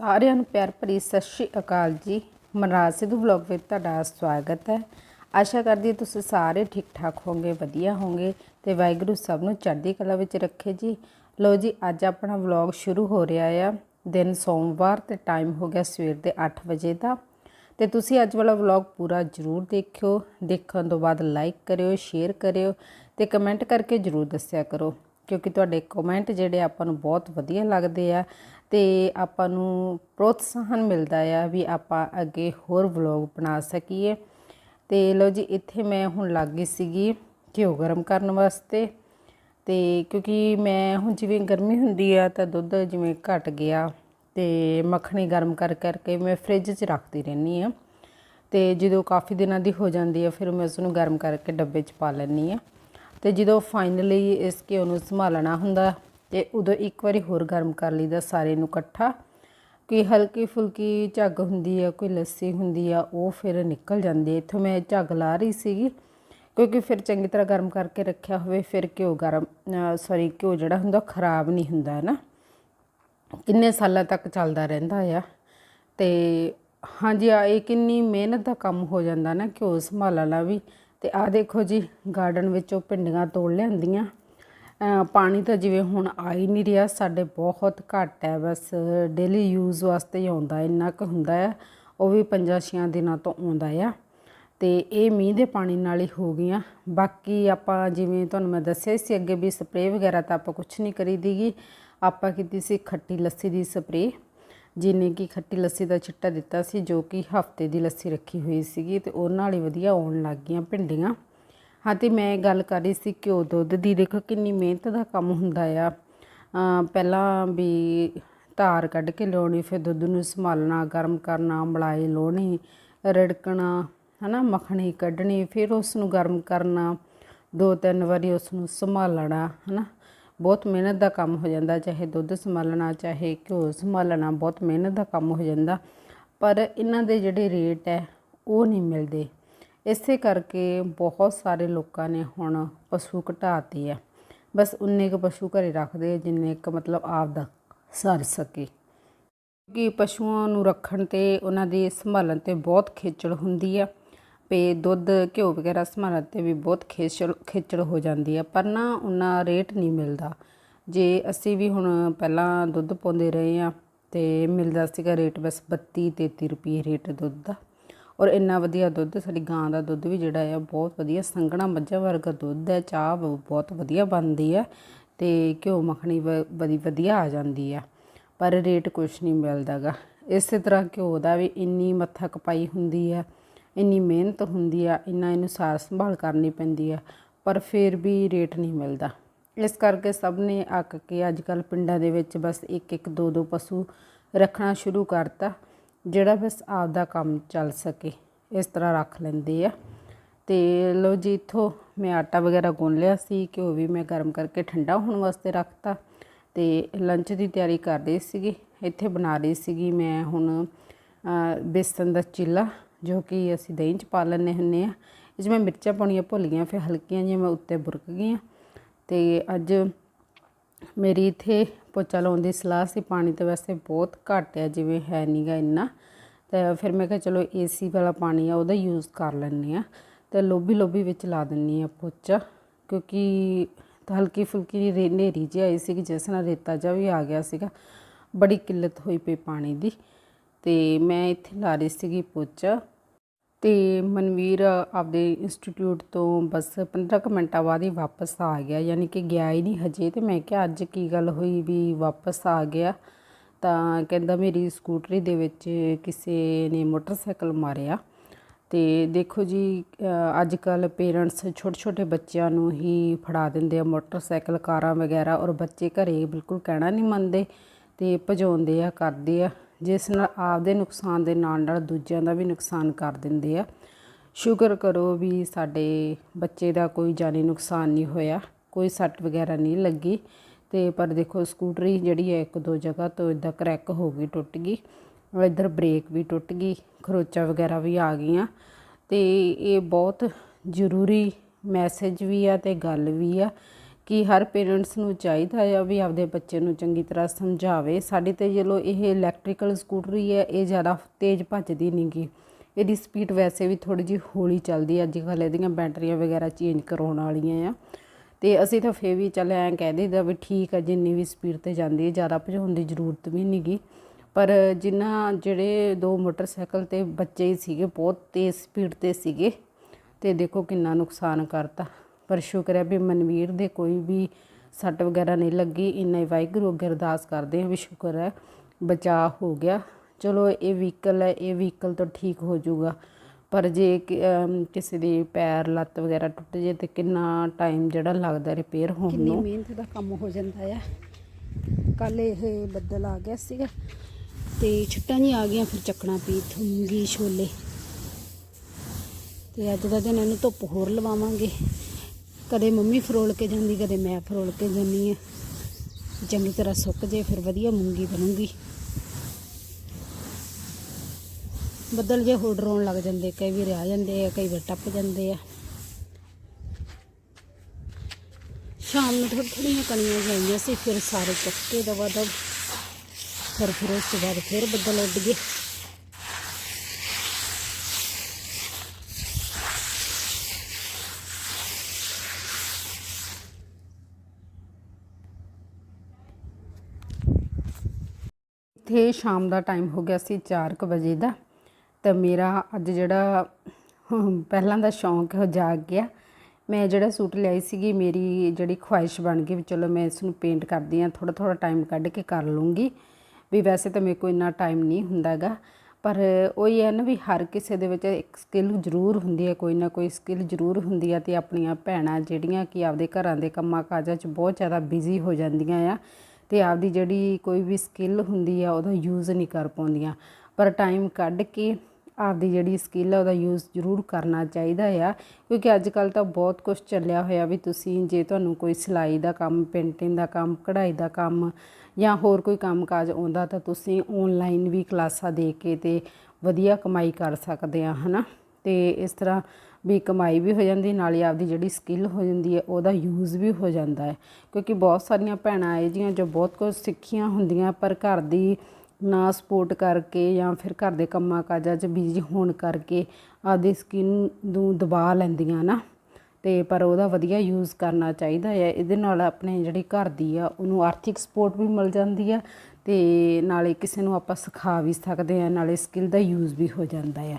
ਸਾਰਿਆਂ ਨੂੰ ਪਿਆਰ ਭਰੀ ਸਤਿ ਸ਼੍ਰੀ ਅਕਾਲ ਜੀ। ਮਨਰਾਜ ਸਿੱਧੂ ਵਲੌਗ ਵਿੱਚ ਤੁਹਾਡਾ ਸਵਾਗਤ ਹੈ। ਆਸ਼ਾ ਕਰਦੀ ਤੁਸੀਂ ਸਾਰੇ ਠੀਕ ਠਾਕ ਹੋਵੋਗੇ, ਵਧੀਆ ਹੋਵੋਗੇ ਤੇ ਵਾਹਿਗੁਰੂ ਸਭ ਨੂੰ ਚੜ੍ਹਦੀ ਕਲਾ ਵਿੱਚ ਰੱਖੇ ਜੀ। ਲੋ ਜੀ, ਅੱਜ ਆਪਣਾ ਵਲੌਗ ਸ਼ੁਰੂ ਹੋ ਰਿਹਾ ਆ। ਦਿਨ ਸੋਮਵਾਰ ਤੇ ਟਾਈਮ ਹੋ ਗਿਆ ਸਵੇਰ ਦੇ 8 ਵਜੇ ਦਾ। ਤੇ ਤੁਸੀਂ ਅੱਜ ਵਾਲਾ ਵਲੌਗ ਪੂਰਾ ਜ਼ਰੂਰ ਦੇਖਿਓ। ਦੇਖਣ ਤੋਂ ਬਾਅਦ ਲਾਈਕ ਕਰਿਓ ਸ਼ੇਅਰ ਕਰਿਓ ਤੇ ਕਮੈਂਟ ਕਰਕੇ ਜ਼ਰੂਰ ਦੱਸਿਆ ਕਰੋ। ਕਿਉਂਕਿ ਤੁਹਾਡੇ ਕਮੈਂਟ ਜਿਹੜੇ ਆਪਾਂ ਨੂੰ ਬਹੁਤ ਵਧੀਆ ਲੱਗਦੇ ਆ। ਅਤੇ ਆਪਾਂ ਨੂੰ ਪ੍ਰੋਤਸਾਹਨ ਮਿਲਦਾ ਆ ਵੀ ਆਪਾਂ ਅੱਗੇ ਹੋਰ ਵਲੋਗ ਬਣਾ ਸਕੀਏ। ਅਤੇ ਲਓ ਜੀ, ਇੱਥੇ ਮੈਂ ਹੁਣ ਲੱਗ ਗਈ ਸੀਗੀ ਘਿਓ ਗਰਮ ਕਰਨ ਵਾਸਤੇ। ਅਤੇ ਕਿਉਂਕਿ ਮੈਂ ਹੁਣ ਜਿਵੇਂ ਗਰਮੀ ਹੁੰਦੀ ਆ ਤਾਂ ਦੁੱਧ ਜਿਵੇਂ ਘਟ ਗਿਆ ਤੇ ਮੱਖਣੀ ਗਰਮ ਕਰ ਕਰਕੇ ਮੈਂ ਫ੍ਰਿਜ 'ਚ ਰੱਖਦੀ ਰਹਿੰਦੀ ਆ। ਤੇ ਜਦੋਂ ਕਾਫੀ ਦਿਨਾਂ ਦੀ ਹੋ ਜਾਂਦੀ ਆ, ਫਿਰ ਮੈਂ ਉਸ ਨੂੰ ਗਰਮ ਕਰਕੇ ਡੱਬੇ 'ਚ ਪਾ ਲੈਂਦੀ ਆ। ਤੇ ਜਦੋਂ ਫਾਈਨਲੀ ਇਸ ਘਿਓ ਨੂੰ ਸੰਭਾਲਣਾ ਹੁੰਦਾ ਤੇ ਉਦੋਂ ਇੱਕ ਵਾਰੀ ਹੋਰ ਗਰਮ ਕਰ ਲਈਦਾ ਸਾਰੇ ਨੂੰ ਇਕੱਠਾ। ਕੋਈ ਹਲਕੀ ਫੁਲਕੀ ਝੱਗ ਹੁੰਦੀ ਆ, ਕੋਈ ਲੱਸੀ ਹੁੰਦੀ ਆ, ਉਹ ਫਿਰ ਨਿਕਲ ਜਾਂਦੀ ਹੈ ਇੱਥੋਂ ਮੈਂ ਝੱਗ ਲਾ ਰਹੀ ਸੀਗੀ, ਕਿਉਂਕਿ ਫਿਰ ਚੰਗੀ ਤਰ੍ਹਾਂ ਗਰਮ ਕਰਕੇ ਰੱਖਿਆ ਹੋਵੇ, ਫਿਰ ਘਿਓ ਗਰਮ ਸੌਰੀ ਘਿਓ ਜਿਹੜਾ ਹੁੰਦਾ ਖਰਾਬ ਨਹੀਂ ਹੁੰਦਾ ਹੈ ਨਾ। ਕਿੰਨੇ ਸਾਲਾਂ ਤੱਕ ਚੱਲਦਾ ਰਹਿੰਦਾ ਆ। ਤੇ ਹਾਂਜੀ, ਆ ਇਹ ਕਿੰਨੀ ਮਿਹਨਤ ਦਾ ਕੰਮ ਹੋ ਜਾਂਦਾ ਨਾ ਘਿਓ ਸੰਭਾਲਣਾ ਵੀ। ਤੇ ਆ ਦੇਖੋ ਜੀ ਗਾਰਡਨ ਵਿੱਚੋਂ ਭਿੰਡੀਆਂ ਤੋੜ ਲਿਆਂਦੀਆਂ। ਪਾਣੀ ਤਾਂ ਜਿਵੇਂ ਹੁਣ ਆ ਹੀ ਨਹੀਂ ਰਿਹਾ, ਸਾਡੇ ਬਹੁਤ ਘੱਟ ਹੈ, ਬਸ ਡੇਲੀ ਯੂਜ਼ ਵਾਸਤੇ ਹੀ ਆਉਂਦਾ ਇੰਨਾ ਕੁ ਹੁੰਦਾ ਹੈ, ਉਹ ਵੀ ਪੰਜਾਂ ਛੇਆਂ ਦਿਨਾਂ ਤੋਂ ਆਉਂਦਾ ਆ ਤੇ ਇਹ ਮੀਂਹ ਦੇ ਪਾਣੀ ਨਾਲ ਹੀ ਹੋ ਗਈਆਂ। ਬਾਕੀ ਆਪਾਂ ਜਿਵੇਂ ਤੁਹਾਨੂੰ ਮੈਂ ਦੱਸਿਆ ਸੀ ਅੱਗੇ ਵੀ ਸਪਰੇਅ ਵਗੈਰਾ ਤਾਂ ਆਪਾਂ ਕੁਝ ਨਹੀਂ ਕਰੀ ਕਰੀਦੀਗੀ ਆਪਾਂ ਕੀਤੀ ਸੀ ਖੱਟੀ ਲੱਸੀ ਦੀ ਸਪਰੇਅ ਜਿਹਨੇ ਕਿ ਖੱਟੀ ਲੱਸੀ ਦਾ ਚਿੱਟਾ ਦਿੱਤਾ ਸੀ, ਜੋ ਕਿ ਹਫ਼ਤੇ ਦੀ ਲੱਸੀ ਰੱਖੀ ਹੋਈ ਸੀਗੀ ਤੇ ਉਹ ਨਾਲ ਹੀ ਵਧੀਆ ਆਉਣ ਲੱਗ ਗਈਆਂ ਭਿੰਡੀਆਂ। ਹਾਂ ਤੇ ਮੈਂ ਗੱਲ ਕਰ ਰਹੀ ਸੀ ਘਿਓ ਦੁੱਧ ਦੀ ਦੇਖੋ ਕਿੰਨੀ ਮਿਹਨਤ ਦਾ ਕੰਮ ਹੁੰਦਾ ਆ। ਪਹਿਲਾਂ ਵੀ ਧਾਰ ਕੱਢ ਕੇ ਲਿਆਉਣੀ, ਫਿਰ ਦੁੱਧ ਨੂੰ ਸੰਭਾਲਣਾ, ਗਰਮ ਕਰਨਾ, ਮਲਾਈ ਲਾਉਣੀ, ਰਿੜਕਣਾ, ਹਨਾ, ਮੱਖਣੀ ਕੱਢਣੀ, ਫਿਰ ਉਸ ਨੂੰ ਗਰਮ ਕਰਨਾ ਦੋ ਤਿੰਨ ਵਾਰੀ ਉਸ ਨੂੰ ਸੰਭਾਲਣਾ, ਹਨਾ। ਬਹੁਤ ਮਿਹਨਤ ਦਾ ਕੰਮ ਹੋ ਜਾਂਦਾ, ਚਾਹੇ ਦੁੱਧ ਸੰਭਾਲਣਾ, ਚਾਹੇ ਘਿਓ ਸੰਭਾਲਣਾ, ਬਹੁਤ ਮਿਹਨਤ ਦਾ ਕੰਮ ਹੋ ਜਾਂਦਾ। ਪਰ ਇਹਨਾਂ ਦੇ ਜਿਹੜੇ ਰੇਟ ਹੈ, ਉਹ ਨਹੀਂ ਮਿਲਦੇ। ਇਸੇ ਕਰਕੇ ਬਹੁਤ ਸਾਰੇ ਲੋਕਾਂ ਨੇ ਹੁਣ ਪਸ਼ੂ ਘਟਾਤੇ ਆ। ਬਸ ਉਨੇ ਕੁ ਪਸ਼ੂ ਘਰੇ ਰੱਖਦੇ ਜਿੰਨੇ ਕੁ ਮਤਲਬ ਆਪ ਦਾ ਸਰ ਸਕੇ। ਕਿ ਪਸ਼ੂਆਂ ਨੂੰ ਰੱਖਣ ਤੇ ਉਹਨਾਂ ਦੀ ਸੰਭਾਲਣ ਤੇ ਬਹੁਤ ਖੇਚਲ ਹੁੰਦੀ ਆ। ਤੇ ਦੁੱਧ, ਘਿਓ ਵਗੈਰਾ ਸੰਭਾਲਣ ਤੇ ਵੀ ਬਹੁਤ ਖੇਚਲ ਖੇਚਲ ਹੋ ਜਾਂਦੀ ਆ। ਪਰ ਨਾ ਉਹਨਾਂ ਰੇਟ ਨਹੀਂ ਮਿਲਦਾ। ਜੇ ਅਸੀਂ ਵੀ ਹੁਣ ਪਹਿਲਾਂ ਦੁੱਧ ਪਾਉਂਦੇ ਰਹੇ ਆ ਤੇ ਮਿਲਦਾ ਸੀਗਾ ਰੇਟ ਬਸ 32 33 ਰੁਪਏ ਰੇਟ ਦੁੱਧ ਦਾ। ਔਰ ਇੰਨਾ ਵਧੀਆ ਦੁੱਧ, ਸਾਡੀ ਗਾਂ ਦਾ ਦੁੱਧ ਵੀ ਜਿਹੜਾ ਆ, ਬਹੁਤ ਵਧੀਆ ਸੰਘਣਾ ਮੱਝਾਂ ਵਰਗਾ ਦੁੱਧ ਹੈ, ਚਾਹ ਬਹੁਤ ਵਧੀਆ ਬਣਦੀ ਹੈ ਤੇ ਘਿਓ ਮੱਖਣੀ ਬੜੀ ਵਧੀਆ ਆ ਜਾਂਦੀ ਆ ਪਰ ਰੇਟ ਕੁਛ ਨਹੀਂ ਮਿਲਦਾਗਾ। ਇਸੇ ਤਰ੍ਹਾਂ ਘਿਓ ਦਾ ਵੀ ਇੰਨੀ ਮੱਥਾ ਕਪਾਈ ਹੁੰਦੀ ਆ ਇੰਨੀ ਮਿਹਨਤ ਹੁੰਦੀ ਆ ਇੰਨਾ ਇਹਨੂੰ ਸਾਰ ਸੰਭਾਲ ਕਰਨੀ ਪੈਂਦੀ ਆ ਪਰ ਫਿਰ ਵੀ ਰੇਟ ਨਹੀਂ ਮਿਲਦਾ। ਇਸ ਕਰਕੇ ਸਭ ਨੇ ਅੱਕ ਕੇ ਅੱਜ ਕੱਲ ਪਿੰਡਾਂ ਦੇ ਵਿੱਚ ਬਸ ਇੱਕ ਇੱਕ ਦੋ ਦੋ ਪਸ਼ੂ ਰੱਖਣਾ ਸ਼ੁਰੂ ਕਰਤਾ। ਜਿਹੜਾ ਬਸ ਆਪਦਾ ਕੰਮ ਚੱਲ ਸਕੇ, ਇਸ ਤਰ੍ਹਾਂ ਰੱਖ ਲੈਂਦੇ ਆ। ਤੇ ਲੋ ਜੀ, ਇਥੋਂ ਮੈਂ ਆਟਾ ਵਗੈਰਾ ਗੁੰਨ ਲਿਆ ਸੀ ਘਿਓ ਵੀ ਮੈਂ ਗਰਮ ਕਰਕੇ ਠੰਡਾ ਹੋਣ ਵਾਸਤੇ ਰੱਖਤਾ। ਤੇ ਲੰਚ ਦੀ ਤਿਆਰੀ ਕਰ ਰਹੀ ਸੀਗੀ, ਇੱਥੇ ਬਣਾ ਰਹੀ ਸੀਗੀ ਮੈਂ ਹੁਣ ਬੇਸਨ ਦਾ ਚਿੱਲਾ, ਜੋ ਕਿ ਅਸੀਂ ਦਹੀਂ 'ਚ ਪਾ ਲੈਂਦੇ ਹੁੰਨੇ ਆ। ਇਸ 'ਚ ਮੈਂ ਮਿਰਚਾਂ ਪਾਉਣੀਆਂ ਭੁੱਲ ਗਈਆਂ, ਫਿਰ ਹਲਕੀਆਂ ਜਿਹੀਆਂ ਮੈਂ ਉੱਤੇ ਬੁਰਕ ਗਈਆਂ। ਤੇ ਅੱਜ ਮੇਰੀ ਇੱਥੇ ਪੋਚਾ ਲਾਉਣ ਦੀ ਸਲਾਹ ਸੀ, ਪਾਣੀ ਤਾਂ ਵੈਸੇ ਬਹੁਤ ਘੱਟ ਹੈ, ਜਿਵੇਂ ਹੈ ਨਹੀਂਗਾ ਇੰਨਾ। ਤੇ ਫਿਰ ਮੈਂ ਕਿਹਾ ਚਲੋ ਏਸੀ ਵਾਲਾ ਪਾਣੀ ਆ, ਉਹਦਾ ਯੂਜ਼ ਕਰ ਲੈਂਦੇ ਆ ਤੇ ਲੋਬੀ ਲੋਬੀ ਵਿੱਚ ਲਾ ਦਿੰਨੀ ਆ ਪੋਚਾ, ਕਿਉਂਕਿ ਹਲਕੀ ਫੁਲਕੀ ਹਨੇਰੀ ਜਿਹੀ ਆਈ ਸੀ ਜਿਸ ਨਾਲ ਰੇਤਾ ਜਿਹਾ ਵੀ ਆ ਗਿਆ ਸੀਗਾ। ਬੜੀ ਕਿੱਲਤ ਹੋਈ ਪਈ ਪਾਣੀ ਦੀ। ਤੇ ਮੈਂ ਇੱਥੇ ਲਾ ਰਹੀ ਸੀਗੀ ਪੋਚਾ। ਤੇ ਮਨਵੀਰ ਆਪਦੇ ਇੰਸਟੀਚਿਊਟ ਤੋਂ ਬਸ 15 ਕੁ ਮਿੰਟਾਂ ਬਾਅਦ ਹੀ ਵਾਪਸ ਆ ਗਿਆ, ਯਾਨੀ ਕਿ ਗਿਆ ਹੀ ਨਹੀਂ ਹਜੇ ਤੇ ਮੈਂ ਕਿਹਾ ਅੱਜ ਕੀ ਗੱਲ ਹੋਈ ਵੀ ਵਾਪਸ ਆ ਗਿਆ। ਤਾਂ ਕਹਿੰਦਾ ਮੇਰੀ ਸਕੂਟਰੀ ਦੇ ਵਿੱਚ ਕਿਸੇ ਨੇ ਮੋਟਰਸਾਈਕਲ ਮਾਰਿਆ। ਤੇ ਦੇਖੋ ਜੀ ਅੱਜ ਕੱਲ ਪੇਰੈਂਟਸ ਛੋਟੇ ਛੋਟੇ ਬੱਚਿਆਂ ਨੂੰ ਹੀ ਫੜਾ ਦਿੰਦੇ ਆ ਮੋਟਰਸਾਈਕਲ, ਕਾਰਾਂ ਵਗੈਰਾ ਔਰ ਬੱਚੇ ਘਰੇ ਬਿਲਕੁਲ ਕਹਿਣਾ ਨਹੀਂ ਮੰਨਦੇ ਤੇ ਭਜਾਉਂਦੇ ਆ, ਕਰਦੇ ਆ। ਜਿਸ ਨਾਲ ਆਪਦੇ ਨੁਕਸਾਨ ਦੇ ਨਾਲ ਨਾਲ ਦੂਜਿਆਂ ਦਾ ਵੀ ਨੁਕਸਾਨ ਕਰ ਦਿੰਦੇ ਆ। ਸ਼ੁਕਰ ਕਰੋ ਵੀ ਸਾਡੇ ਬੱਚੇ ਦਾ ਕੋਈ ਜਾਨੀ ਨੁਕਸਾਨ ਨਹੀਂ ਹੋਇਆ, ਕੋਈ ਸੱਟ ਵਗੈਰਾ ਨਹੀਂ ਲੱਗੀ ਤੇ ਪਰ ਦੇਖੋ ਸਕੂਟਰੀ ਜਿਹੜੀ ਹੈ ਇੱਕ ਦੋ ਜਗ੍ਹਾ ਤੋਂ ਇਦਾਂ ਕਰੈਕ ਹੋ ਗਈ, ਟੁੱਟ ਗਈ, ਇੱਧਰ ਬ੍ਰੇਕ ਵੀ ਟੁੱਟ ਗਈ, ਖਰੋਚਾ ਵਗੈਰਾ ਵੀ ਆ ਗਈਆਂ ਤੇ ਇਹ ਬਹੁਤ ਜ਼ਰੂਰੀ ਮੈਸੇਜ ਵੀ ਆ ਤੇ ਗੱਲ ਵੀ ਆ। ਕਿ ਹਰ ਪੇਰੈਂਟਸ ਨੂੰ ਚਾਹੀਦਾ ਆ ਵੀ ਆਪਦੇ ਬੱਚੇ ਨੂੰ ਚੰਗੀ ਤਰ੍ਹਾਂ ਸਮਝਾਵੇ। ਸਾਡੇ ਤੇ ਚਲੋ ਇਹ ਇਲੈਕਟ੍ਰੀਕਲ ਸਕੂਟਰੀ ਹੈ ਇਹ ਜ਼ਿਆਦਾ ਤੇਜ਼ ਭੱਜਦੀ ਨਹੀਂਗੀ ਇਹਦੀ ਸਪੀਡ ਵੈਸੇ ਵੀ ਥੋੜੀ ਜਿਹੀ ਹੌਲੀ ਚੱਲਦੀ ਅੱਜ ਕੱਲ੍ਹ ਇਹਦੀਆਂ ਬੈਟਰੀਆਂ ਵਗੈਰਾ ਚੇਂਜ ਕਰਾਉਣ ਵਾਲੀਆਂ ਆ। ਤੇ ਅਸੀਂ ਤਾਂ ਫੇਰ ਵੀ ਚੱਲ ਐਂ ਕਹਿ ਦਈਦਾ ਵੀ ਠੀਕ ਆ, ਜਿੰਨੀ ਵੀ ਸਪੀਡ ਤੇ ਜਾਂਦੀ ਹੈ ਜ਼ਿਆਦਾ ਭਜਾਉਣ ਦੀ ਜ਼ਰੂਰਤ ਵੀ ਨਹੀਂਗੀ ਪਰ ਜਿਨ੍ਹਾਂ ਜਿਹੜੇ ਦੋ ਮੋਟਰਸਾਈਕਲ ਤੇ ਬੱਚੇ ਸੀਗੇ, ਬਹੁਤ ਤੇਜ਼ ਸਪੀਡ ਤੇ ਸੀਗੇ। ਤੇ ਦੇਖੋ ਕਿੰਨਾ ਨੁਕਸਾਨ ਕਰਤਾ। ਪਰ ਸ਼ੁਕਰ ਹੈ ਵੀ ਮਨਵੀਰ ਦੇ ਕੋਈ ਵੀ ਸੱਟ ਵਗੈਰਾ ਨਹੀਂ ਲੱਗੀ। ਇੰਨਾ ਹੀ ਵਾਹਿਗੁਰੂ ਅੱਗੇ ਅਰਦਾਸ ਕਰਦੇ ਹਾਂ ਵੀ ਸ਼ੁਕਰ ਹੈ ਬਚਾਅ ਹੋ ਗਿਆ। ਚਲੋ ਇਹ ਵਹੀਕਲ ਹੈ ਇਹ ਵਹੀਕਲ ਤਾਂ ਠੀਕ ਹੋ ਜਾਊਗਾ। ਪਰ ਜੇ ਕਿਸੇ ਦੀ ਪੈਰ ਲੱਤ ਵਗੈਰਾ ਟੁੱਟ ਜੇ ਤੇ ਕਿੰਨਾ ਟਾਈਮ ਜਿਹੜਾ ਲੱਗਦਾ ਰਿਪੇਅਰ ਹੋਣ ਕਿੰਨੀ ਨੂੰ। ਮਿਹਨਤ ਦਾ ਕੰਮ ਹੋ ਜਾਂਦਾ ਆ। ਕੱਲ ਇਹ ਬੱਦਲ ਆ ਗਿਆ ਸੀਗਾ ਤੇ ਛੁੱਟਾਂ ਜੀ ਆ ਗਈਆਂ ਫਿਰ ਚੱਕਣਾ ਪੀ ਥੂੰਗੀ ਛੋਲੇ। ਤੇ ਅੱਜ ਦਾ ਦਿਨ ਇਹਨੂੰ ਧੁੱਪ ਹੋਰ ਲਵਾਵਾਂਗੇ। ਕਦੇ ਮੰਮੀ ਫਰੋਲ ਕੇ ਜਾਂਦੀ, ਕਦੇ ਮੈਂ ਫਰੋਲ ਕੇ ਜਾਂਦੀ ਆ ਚੰਗੀ ਤਰ੍ਹਾਂ ਸੁੱਕ ਜੇ, ਫਿਰ ਵਧੀਆ ਮੂੰਗੀ ਬਣੂਗੀ। ਬੱਦਲ ਜੇ ਹੋਰ ਡਰਾਉਣ ਲੱਗ ਜਾਂਦੇ, ਕਈ ਵਾਰ ਆ ਜਾਂਦੇ ਆ, ਕਈ ਵਾਰ ਟੱਪ ਜਾਂਦੇ ਆ। ਸ਼ਾਮ ਨੂੰ ਥੋੜ੍ਹੀ ਥੋੜ੍ਹੀਆਂ ਕਣੀਆਂ ਜਾਈਆਂ ਸੀ, ਫਿਰ ਸਾਰੇ ਚੁੱਕ ਕੇ ਦਵਾ ਦਵ। ਫਿਰ ਫਿਰ ਉਸ ਤੋਂ ਬਾਅਦ ਫਿਰ ਬੱਦਲ ਉੱਡ ਗਏ। ਇੱਥੇ ਸ਼ਾਮ ਦਾ ਟਾਈਮ ਹੋ ਗਿਆ ਸੀ 4:00 ਵਜੇ ਦਾ, ਤਾਂ ਮੇਰਾ ਅੱਜ ਜਿਹੜਾ ਪਹਿਲਾਂ ਦਾ ਸ਼ੌਂਕ ਉਹ ਜਾਗ ਗਿਆ। ਮੈਂ ਜਿਹੜਾ ਸੂਟ ਲਿਆਈ ਸੀਗੀ, ਮੇਰੀ ਜਿਹੜੀ ਖੁਆਇਸ਼ ਬਣ ਗਈ ਵੀ ਚਲੋ ਮੈਂ ਇਸ ਨੂੰ ਪੇਂਟ ਕਰਦੀ ਆ ਥੋੜਾ ਥੋੜਾ ਟਾਈਮ ਕੱਢ ਕੇ ਕਰ ਲੂੰਗੀ। ਵੀ ਵੈਸੇ ਤਾਂ ਮੇਰੇ ਕੋਲ ਇੰਨਾ ਟਾਈਮ ਨਹੀਂ ਹੁੰਦਾਗਾ ਪਰ ਉਹ ਹੀ ਹੈ ਨਾ ਵੀ ਹਰ ਕਿਸੇ ਦੇ ਵਿੱਚ ਇੱਕ ਸਕਿੱਲ ਜ਼ਰੂਰ ਹੁੰਦੀ ਹੈ, ਕੋਈ ਨਾ ਕੋਈ ਸਕਿੱਲ ਜ਼ਰੂਰ ਹੁੰਦੀ ਹੈ ਤੇ ਆਪਣੀਆਂ ਭੈਣਾਂ ਜਿਹੜੀਆਂ ਕਿ ਆਪਦੇ ਘਰਾਂ ਦੇ ਕੰਮਾਂ ਕਾਜਾਂ 'ਚ ਬਹੁਤ ਜ਼ਿਆਦਾ ਬਿਜ਼ੀ ਹੋ ਜਾਂਦੀਆਂ ਆ ਅਤੇ ਆਪਦੀ ਜਿਹੜੀ ਕੋਈ ਵੀ ਸਕਿੱਲ ਹੁੰਦੀ ਆ, ਉਹਦਾ ਯੂਜ਼ ਨਹੀਂ ਕਰ ਪਾਉਂਦੀਆਂ। ਪਰ ਟਾਈਮ ਕੱਢ ਕੇ ਆਪਦੀ ਜਿਹੜੀ ਸਕਿੱਲ ਆ, ਉਹਦਾ ਯੂਜ਼ ਜ਼ਰੂਰ ਕਰਨਾ ਚਾਹੀਦਾ ਆ। ਕਿਉਂਕਿ ਅੱਜ ਕੱਲ ਤਾਂ ਬਹੁਤ ਕੁਝ ਚੱਲਿਆ ਹੋਇਆ ਵੀ ਤੁਸੀਂ ਜੇ ਤੁਹਾਨੂੰ ਕੋਈ ਸਿਲਾਈ ਦਾ ਕੰਮ ਪੇਂਟਿੰਗ ਦਾ ਕੰਮ, ਕਢਾਈ ਦਾ ਕੰਮ ਜਾਂ ਹੋਰ ਕੋਈ ਕੰਮ ਕਾਜ ਆਉਂਦਾ ਤਾਂ ਤੁਸੀਂ ਆਨਲਾਈਨ ਵੀ ਕਲਾਸਾਂ ਦੇ ਕੇ ਤੇ ਵਧੀਆ ਕਮਾਈ ਕਰ ਸਕਦੇ ਆ, ਹਨਾ? ਤੇ ਇਸ ਤਰ੍ਹਾਂ ਵੀ ਕਮਾਈ ਵੀ ਹੋ ਜਾਂਦੀ, ਨਾਲੇ ਆਪਦੀ ਜਿਹੜੀ ਸਕਿੱਲ ਹੋ ਜਾਂਦੀ ਹੈ, ਉਹਦਾ ਯੂਜ਼ ਵੀ ਹੋ ਜਾਂਦਾ ਹੈ। ਕਿਉਂਕਿ ਬਹੁਤ ਸਾਰੀਆਂ ਭੈਣਾਂ ਇਹ ਜੀਆਂ ਜੋ ਬਹੁਤ ਕੁਝ ਸਿੱਖੀਆਂ ਹੁੰਦੀਆਂ, ਪਰ ਘਰ ਦੀ ਨਾ ਸਪੋਰਟ ਕਰਕੇ ਜਾਂ ਫਿਰ ਘਰ ਦੇ ਕੰਮਾਂ ਕਾਜਾਂ 'ਚ ਬਿਜ਼ੀ ਹੋਣ ਕਰਕੇ ਆਪਦੀ ਸਕਿਨ ਨੂੰ ਦਬਾ ਲੈਂਦੀਆਂ ਨਾ। ਤੇ ਪਰ ਉਹਦਾ ਵਧੀਆ ਯੂਜ਼ ਕਰਨਾ ਚਾਹੀਦਾ ਹੈ। ਇਹਦੇ ਨਾਲ ਆਪਣੇ ਜਿਹੜੀ ਘਰ ਦੀ ਆ, ਉਹਨੂੰ ਆਰਥਿਕ ਸਪੋਰਟ ਵੀ ਮਿਲ ਜਾਂਦੀ ਆ ਤੇ ਨਾਲੇ ਕਿਸੇ ਨੂੰ ਆਪਾਂ ਸਿਖਾ ਵੀ ਸਕਦੇ ਆ ਨਾਲੇ ਸਕਿੱਲ ਦਾ ਯੂਜ਼ ਵੀ ਹੋ ਜਾਂਦਾ ਆ।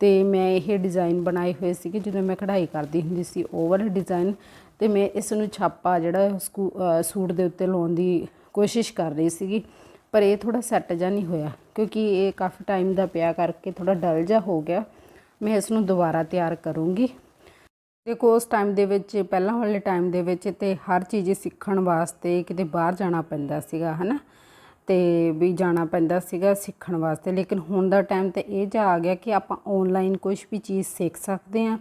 ਤੇ ਮੈਂ ਇਹ ਡਿਜ਼ਾਈਨ ਬਣਾਏ ਹੋਏ ਸੀਗੇ, ਜਦੋਂ ਮੈਂ ਕਢਾਈ ਕਰਦੀ ਹੁੰਦੀ ਸੀ, ਉਹ ਵਾਲੇ ਡਿਜ਼ਾਈਨ ਤੇ ਮੈਂ ਇਸ ਨੂੰ ਛਾਪਾ ਜਿਹੜਾ ਸਕੂ- ਸੂਟ ਦੇ ਉੱਤੇ ਲਾਉਣ ਦੀ ਕੋਸ਼ਿਸ਼ ਕਰ ਰਹੀ ਸੀਗੀ, ਪਰ ਇਹ ਥੋੜਾ ਸੈੱਟ ਜਾਂ ਨਹੀਂ ਹੋਇਆ, ਕਿਉਂਕਿ ਇਹ ਕਾਫੀ ਟਾਈਮ ਦਾ ਪਿਆ ਕਰਕੇ ਥੋੜਾ ਡਲ ਜਾ ਹੋ ਗਿਆ। ਮੈਂ ਇਸ ਨੂੰ ਦੁਬਾਰਾ ਤਿਆਰ ਕਰੂੰਗੀ। ਦੇਖੋ, ਉਸ ਟਾਈਮ ਦੇ ਵਿੱਚ, ਪਹਿਲਾਂ ਵਾਲੇ ਟਾਈਮ ਦੇ ਵਿੱਚ ਤੇ ਹਰ ਚੀਜ਼ ਸਿੱਖਣ ਵਾਸਤੇ ਕਿਤੇ ਬਾਹਰ ਜਾਣਾ ਪੈਂਦਾ ਸੀਗਾ, ਹਨਾ? ਤੇ ਵੀ ਜਾਣਾ ਪੈਂਦਾ ਸੀਗਾ ਸਿੱਖਣ ਵਾਸਤੇ। ਲੇਕਿਨ ਹੁਣ ਦਾ ਟਾਈਮ ਤੇ ਇਹ ਜਾ ਆ ਗਿਆ ਕਿ ਆਪਾਂ ਆਨਲਾਈਨ ਕੁਝ ਵੀ ਚੀਜ਼ ਸਿੱਖ ਸਕਦੇ ਹਾਂ,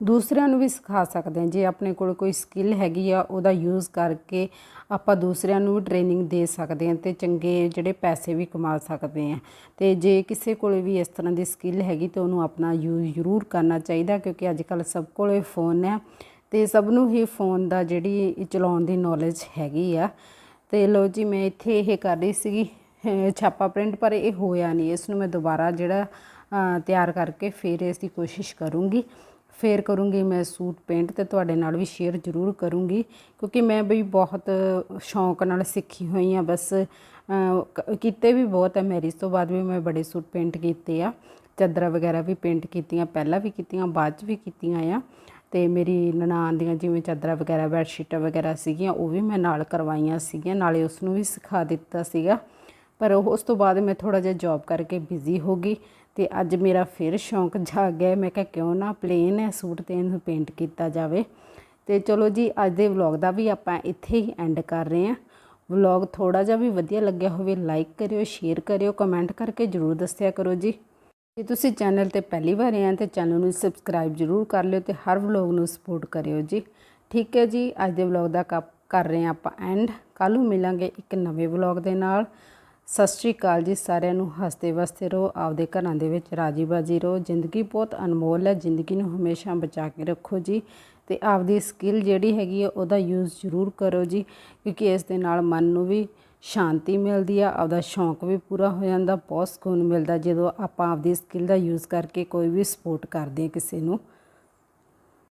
ਦੂਸਰਿਆਂ ਨੂੰ ਵੀ ਸਿਖਾ ਸਕਦੇ ਹਾਂ। ਜੇ ਆਪਣੇ ਕੋਲ ਕੋਈ ਸਕਿੱਲ ਹੈਗੀ ਆ, ਉਹਦਾ ਯੂਜ਼ ਕਰਕੇ ਆਪਾਂ ਦੂਸਰਿਆਂ ਨੂੰ ਵੀ ਟ੍ਰੇਨਿੰਗ ਦੇ ਸਕਦੇ ਹਾਂ ਤੇ ਚੰਗੇ ਜਿਹੜੇ ਪੈਸੇ ਵੀ ਕਮਾ ਸਕਦੇ ਹਾਂ। ਤੇ ਜੇ ਕਿਸੇ ਕੋਲ ਵੀ ਇਸ ਤਰ੍ਹਾਂ ਦੀ ਸਕਿੱਲ ਹੈਗੀ ਤਾਂ ਉਹਨੂੰ ਆਪਣਾ ਯੂਜ਼ ਜ਼ਰੂਰ ਕਰਨਾ ਚਾਹੀਦਾ ਕਿਉਂਕਿ ਅੱਜ ਕੱਲ ਸਭ ਕੋਲੇ ਫੋਨ ਹੈ ਤੇ ਸਭ ਨੂੰ ਹੀ ਫੋਨ ਦਾ ਜਿਹੜੀ ਚਲਾਉਣ ਦੀ ਨੌਲੇਜ ਹੈਗੀ ਆ। ਤੇ ਲੋ ਜੀ, ਮੈਂ ਇੱਥੇ ਇਹ ਕਰ ਰਹੀ ਸੀਗੀ ਛਾਪਾ ਪ੍ਰਿੰਟ ਪਰ ਇਹ ਹੋਇਆ ਨਹੀਂ। ਇਸ ਨੂੰ ਮੈਂ ਦੁਬਾਰਾ ਜਿਹੜਾ ਤਿਆਰ ਕਰਕੇ ਫਿਰ ਇਸ ਦੀ ਕੋਸ਼ਿਸ਼ ਕਰੂੰਗੀ। ਫੇਰ ਕਰੂੰਗੀ ਮੈਂ ਸੂਟ ਪੇਂਟ ਤੇ ਤੁਹਾਡੇ ਨਾਲ ਵੀ ਸ਼ੇਅਰ ਜ਼ਰੂਰ ਕਰੂੰਗੀ, ਕਿਉਂਕਿ ਮੈਂ ਵੀ ਬਹੁਤ ਸ਼ੌਂਕ ਨਾਲ ਸਿੱਖੀ ਹੋਈ ਆ ਬਸ ਕੀਤੇ ਵੀ ਬਹੁਤ ਹੈ। ਮੈਰਿਜ ਤੋਂ ਬਾਅਦ ਵੀ ਮੈਂ ਬੜੇ ਸੂਟ ਪੇਂਟ ਕੀਤੇ ਆ। ਚਾਦਰਾਂ ਵਗੈਰਾ ਵੀ ਪੇਂਟ ਕੀਤੀਆਂ, ਪਹਿਲਾਂ ਵੀ ਕੀਤੀਆਂ, ਬਾਅਦ ਚ ਵੀ ਕੀਤੀਆਂ ਆ। ਤੇ ਮੇਰੀ ਨਨਾਣ ਦੀਆਂ ਜਿਵੇਂ ਚਾਦਰਾਂ ਵਗੈਰਾ ਬੈੱਡ ਸ਼ੀਟਾਂ ਵਗੈਰਾ ਸੀਗੀਆਂ, ਉਹ ਵੀ ਮੈਂ ਨਾਲ ਕਰਵਾਈਆਂ ਸੀਗੀਆਂ, ਨਾਲੇ ਉਸ ਨੂੰ ਵੀ ਸਿਖਾ ਦਿੱਤਾ ਸੀਗਾ। ਪਰ ਉਹ- ਉਸ ਤੋਂ ਬਾਅਦ ਮੈਂ ਥੋੜਾ ਜਿਹਾ ਜੌਬ ਕਰਕੇ ਬਿਜ਼ੀ ਹੋ ਗਈ ਤੇ ਅੱਜ ਮੇਰਾ ਫਿਰ ਸ਼ੌਂਕ ਜਾਗ ਗਿਆ। ਮੈਂ ਕਿਹਾ ਕਿਉਂ ਨਾ ਪਲੇਨ ਹੈ, ਸੂਟ ਤੇ ਇਹਨੂੰ ਪੇਂਟ ਕੀਤਾ ਜਾਵੇ। ਤੇ ਚਲੋ ਜੀ, ਅੱਜ ਦੇ ਵਲੌਗ ਦਾ ਵੀ ਆਪਾਂ ਇੱਥੇ ਹੀ ਐਂਡ ਕਰ ਰਹੇ ਹਾਂ। ਵਲੌਗ ਥੋੜਾ ਜਿਹਾ ਵੀ ਵਧੀਆ ਲੱਗਿਆ ਹੋਵੇ ਲਾਈਕ ਕਰਿਓ ਸ਼ੇਅਰ ਕਰਿਓ ਕਮੈਂਟ ਕਰਕੇ ਜਰੂਰ ਦੱਸਿਆ ਕਰੋ ਜੀ। ਜੇ ਤੁਸੀਂ ਚੈਨਲ ਤੇ ਪਹਿਲੀ ਵਾਰ ਆਏ ਆ ਤੇ ਚੈਨਲ ਨੂੰ ਸਬਸਕ੍ਰਾਈਬ ਜਰੂਰ ਕਰ ਲਿਓ ਤੇ ਹਰ ਵਲੌਗ ਨੂੰ ਸਪੋਰਟ ਕਰਿਓ ਜੀ। ਠੀਕ ਹੈ ਜੀ, ਅੱਜ ਦੇ ਵਲੌਗ ਦਾ ਕੱਪ ਕਰ ਰਹੇ ਹਾਂ ਆਪਾਂ ਐਂਡ। ਕੱਲ ਨੂੰ ਮਿਲਾਂਗੇ ਇੱਕ ਨਵੇਂ ਵਲੌਗ ਦੇ ਨਾਲ। ਸਤਿ ਸ਼੍ਰੀ ਅਕਾਲ ਜੀ ਸਾਰਿਆਂ ਨੂੰ, ਹੱਸਦੇ ਵਸਦੇ ਰਹੋ, ਆਪਦੇ ਘਰਾਂ ਦੇ ਵਿੱਚ ਰਾਜੀ ਬਾਜੀ ਰਹੋ। ਜ਼ਿੰਦਗੀ ਬਹੁਤ ਅਨਮੋਲ ਹੈ, ਜ਼ਿੰਦਗੀ ਨੂੰ ਹਮੇਸ਼ਾ ਬਚਾ ਕੇ ਰੱਖੋ ਜੀ ਤੇ ਆਪਦੀ ਸਕਿੱਲ ਜਿਹੜੀ ਹੈਗੀ ਹੈ ਉਹਦਾ ਯੂਜ਼ ਜ਼ਰੂਰ ਕਰੋ ਜੀ, ਕਿਉਂਕਿ ਇਸ ਦੇ ਨਾਲ ਮਨ ਨੂੰ ਵੀ ਸ਼ਾਂਤੀ ਮਿਲਦੀ ਆ, ਆਪਦਾ ਸ਼ੌਂਕ ਵੀ ਪੂਰਾ ਹੋ ਜਾਂਦਾ, ਬਹੁਤ ਸਕੂਨ ਮਿਲਦਾ ਜਦੋਂ ਆਪਾਂ ਆਪਦੀ ਸਕਿੱਲ ਦਾ ਯੂਜ਼ ਕਰਕੇ ਕੋਈ ਵੀ ਸਪੋਰਟ ਕਰਦੇ ਹਾਂ ਕਿਸੇ ਨੂੰ।